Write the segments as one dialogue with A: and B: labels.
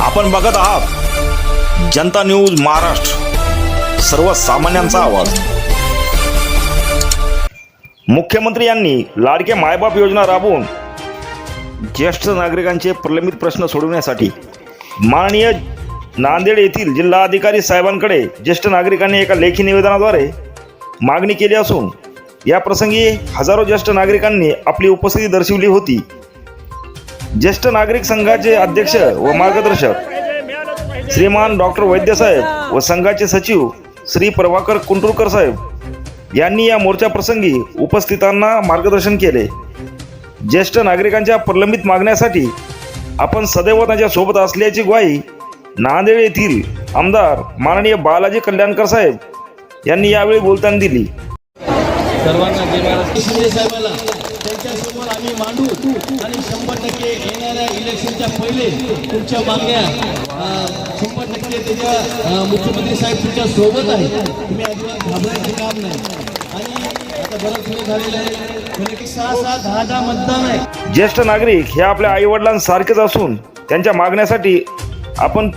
A: आपण बघत आहात. जनता न्यूज महाराष्ट्र. सर्वसामान्यांचा आवाज. मुख्यमंत्री यांनी लाडके मायबाप योजना राबवून ज्येष्ठ नागरिकांचे प्रलंबित प्रश्न सोडवण्यासाठी माननीय नांदेड येथील जिल्हाधिकारी साहेबांकडे ज्येष्ठ नागरिकांनी एका लेखी निवेदनाद्वारे मागणी केली असून या प्रसंगी हजारो ज्येष्ठ नागरिकांनी आपली उपस्थिती दर्शवली होती. ज्येष्ठ नागरिक संघाचे अध्यक्ष व मार्गदर्शक श्रीमान डॉक्टर वैद्यसाहेब व संघाचे सचिव श्री प्रभाकर कुंटुरकर साहेब यांनी या मोर्चा प्रसंगी उपस्थितांना मार्गदर्शन केले. ज्येष्ठ नागरिकांच्या प्रलंबित मागण्यासाठी आपण सदैव त्यांच्यासोबत असल्याची ग्वाही नांदेड येथील आमदार माननीय बालाजी कल्याणकर साहेब यांनी यावेळी बोलताना दिली.
B: सर्वांना जय आम्ही मांडू. आणि शंभर टक्के येणाऱ्या इलेक्शनच्या पहिले तुमच्या मागण्या शंभर टक्के त्याच्या मुख्यमंत्री साहेब तुमच्यासोबत आहे तुम्ही अजिबात घाबरायचं काम नाही. आणि आता बरंच वेळ झालेलं आहे. म्हणजे की सहा सहा दहा दहा मतदान आहे.
A: ज्येष्ठ नागरिक हे आपल्या आईवडिलांसारखेच असून त्यांच्या मागण्यासाठी आपण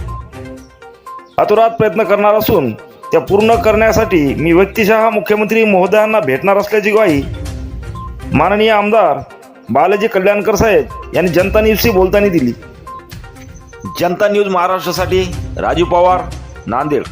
A: अतुरात प्रयत्न करणार असून त्या पूर्ण करण्यासाठी मी व्यक्तिशः मुख्यमंत्री महोदयांना भेटणार असल्याची ग्वाही माननीय आमदार बालाजी कल्याणकर साहेब यांनी जनता न्यूजशी बोलताना दिली जनता न्यूज महाराष्ट्रासाठी राजू पवार नांदेड.